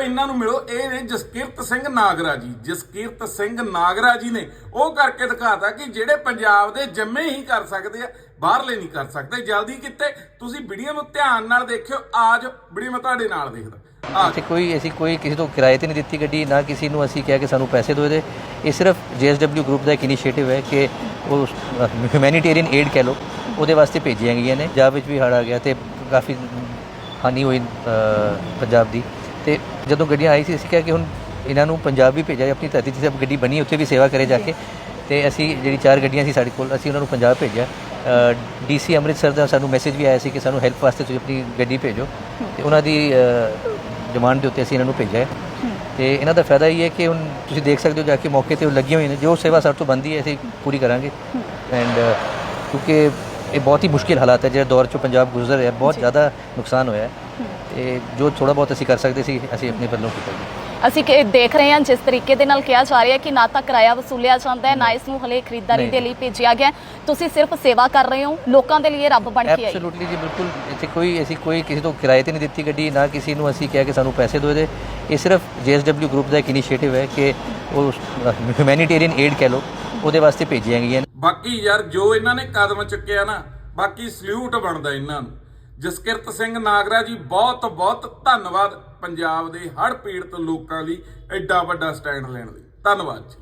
ਆਓ ਇਹਨਾਂ ਨੂੰ ਮਿਲੋ, ਇਹ ਨੇ ਜਸਕਿਰਤ ਸਿੰਘ ਨਾਗਰਾ ਜੀ। ਜਸਕਿਰਤ ਸਿੰਘ ਨਾਗਰਾ ਜੀ ਨੇ ਉਹ ਕਰਕੇ ਦਿਖਾਤਾ ਕਿ ਜਿਹੜੇ ਪੰਜਾਬ ਦੇ ਜੰਮੇ ਹੀ ਕਰ ਸਕਦੇ ਆ, ਬਾਹਰਲੇ ਨਹੀਂ ਕਰ ਸਕਦੇ। ਜਲਦੀ ਕਿਤੇ, ਤੁਸੀਂ ਵੀਡੀਓ ਨੂੰ ਧਿਆਨ ਨਾਲ ਦੇਖਿਓ। ਆਜ ਵੀਡੀਓ ਮੈਂ ਤੁਹਾਡੇ ਨਾਲ ਦੇਖਦਾ। ਆ ਕੋਈ, ਅਸੀਂ ਕੋਈ ਕਿਸੇ ਤੋਂ ਕਿਰਾਏ ਤੇ ਨਹੀਂ ਦਿੱਤੀ ਗੱਡੀ, ਨਾ ਕਿਸੇ ਨੂੰ ਅਸੀਂ ਕਿਹਾ ਕਿ ਸਾਨੂੰ ਪੈਸੇ ਦਿਓ ਇਹਦੇ। ਇਹ ਸਿਰਫ JSW ਗਰੁੱਪ ਦਾ ਇੱਕ ਇਨੀਸ਼ੀਏਟਿਵ ਹੈ ਕਿ ਉਹ ਹਿਊਮੈਨਿਟੇਰੀਅਨ ਏਡ ਕਹਿ ਲਓ, ਉਹਦੇ ਵਾਸਤੇ ਭੇਜੀਆਂ ਗਈਆਂ ਨੇ। ਪੰਜਾਬ ਵਿੱਚ ਵੀ ਹੜ੍ਹ ਆ ਗਿਆ ਤੇ ਕਾਫੀ ਹਾਨੀ ਹੋਈ ਪੰਜਾਬ ਦੀ। ਤੇ ਜਦੋਂ ਗੱਡੀਆਂ ਆਈ ਸੀ ਅਸੀਂ ਕਿਹਾ ਕਿ ਹੁਣ ਇਹਨਾਂ ਨੂੰ ਪੰਜਾਬ ਵੀ ਭੇਜਿਆ ਆਪਣੀ ਧਰਤੀ ਜਿੱਥੇ ਗੱਡੀ ਬਣੀ ਉੱਥੇ ਵੀ ਸੇਵਾ ਕਰੇ ਜਾ ਕੇ। ਤੇ ਅਸੀਂ ਜਿਹੜੀ ਚਾਰ ਗੱਡੀਆਂ ਸੀ ਸਾਡੇ ਕੋਲ ਅਸੀਂ ਉਹਨਾਂ ਨੂੰ ਪੰਜਾਬ ਭੇਜਿਆ। ਡੀਸੀ ਅੰਮ੍ਰਿਤਸਰ ਦਾ ਸਾਨੂੰ ਮੈਸੇਜ ਵੀ ਆਇਆ ਸੀ ਕਿ ਸਾਨੂੰ ਹੈਲਪ ਵਾਸਤੇ ਤੁਸੀਂ ਆਪਣੀ ਗੱਡੀ ਭੇਜੋ। ਤੇ ਉਹਨਾਂ ਦੀ ਡਿਮਾਂਡ ਦੇ ਉੱਤੇ ਅਸੀਂ ਇਹਨਾਂ ਨੂੰ ਭੇਜਿਆ। ਤੇ ਇਹਨਾਂ ਦਾ ਫਾਇਦਾ ਇਹ ਹੈ ਕਿ ਹੁਣ ਤੁਸੀਂ ਦੇਖ ਸਕਦੇ ਹੋ ਜਾ ਕੇ ਮੌਕੇ ਤੇ ਉਹ ਲੱਗੀਆਂ ਹੋਈਆਂ ਨੇ ਜੋ ਸੇਵਾ ਸਾਡੇ ਤੋਂ ਬੰਦੀ ਹੈ ਅਸੀਂ ਪੂਰੀ ਕਰਾਂਗੇ। ਐਂਡ ਕਿਉਂਕਿ ਇਹ ਬਹੁਤ ਹੀ ਮੁਸ਼ਕਿਲ ਹਾਲਾਤ ਹੈ ਜਿਹੜਾ ਦੌਰ ਚੋਂ ਪੰਜਾਬ ਗੁਜ਼ਰ ਰਿਹਾ ਬਹੁਤ ਜ਼ਿਆਦਾ ਨੁਕਸਾਨ ਹੋਇਆ ਹੈ। ਤੇ ਜੋ ਥੋੜਾ ਬਹੁਤ ਅਸੀਂ ਕਰ ਸਕਦੇ ਸੀ ਅਸੀਂ ਆਪਣੇ ਵੱਲੋਂ ਕੀਤਾ ਜੀ। ਅਸੀਂ ਕਿ ਦੇਖ ਰਹੇ ਹਾਂ ਜਿਸ ਤਰੀਕੇ ਦੇ ਨਾਲ ਕਿਹਾ ਜਾ ਰਿਹਾ ਹੈ ਕਿ ਨਾ ਤਾਂ ਕਿਰਾਇਆ ਵਸੂਲਿਆ ਜਾਂਦਾ ਹੈ ਨਾ ਇਸ ਨੂੰ ਹਲੇ ਖਰੀਦਦਾਰੀ ਨਹੀਂ। ਦੇ ਲਈ ਭੇਜਿਆ ਗਿਆ ਹੈ। ਤੁਸੀਂ ਸਿਰਫ ਸੇਵਾ ਕਰ ਰਹੇ ਹੋ ਲੋਕਾਂ ਦੇ ਲਈ ਰੱਬ ਬਣ ਕੇ ਆਈ। ਐਬਸੋਲੂਟਲੀ ਜੀ ਬਿਲਕੁਲ। ਇੱਥੇ ਕੋਈ ਅਸੀਂ ਕੋਈ ਕਿਸੇ ਤੋਂ ਕਿਰਾਏ ਤੇ ਨਹੀਂ ਦਿੱਤੀ ਗੱਡੀ ਨਾ ਕਿਸੇ ਨੂੰ ਅਸੀਂ ਕਿਹਾ ਕਿ ਸਾਨੂੰ ਪੈਸੇ ਦਿਓ ਇਹਦੇ ਇਹ ਸਿਰਫ JSW ਗਰੁੱਪ ਦਾ ਇੱਕ ਇਨੀਸ਼ੀਏਟਿਵ ਹੈ ਕਿ ਉਹ ਹਿਊਮੈਨਿਟੇਰੀਅਨ ਏਡ ਕਹਿ ਲਓ ਉਹਦੇ ਵਾਸਤੇ ਭੇਜੀਆਂ ਗਈਆਂ ਨੇ। ਬਾਕੀ ਯਾਰ ਜੋ ਇਹਨਾਂ ਨੇ ਕਦਮ ਚੁੱਕਿਆ ਨਾ ਬਾਕੀ ਸਲੂਟ ਬਣਦਾ ਇਹਨਾਂ ਨੂੰ। ਜਸਕਿਰਤ ਸਿੰਘ ਨਾਗਰਾ ਜੀ, ਬਹੁਤ ਬਹੁਤ ਧੰਨਵਾਦ ਪੰਜਾਬ ਦੇ ਹੜ੍ਹ ਪੀੜਤ ਲੋਕਾਂ ਲਈ ਐਡਾ ਵੱਡਾ ਸਟੈਂਡ ਲੈਣ ਲਈ। ਧੰਨਵਾਦ ਜੀ।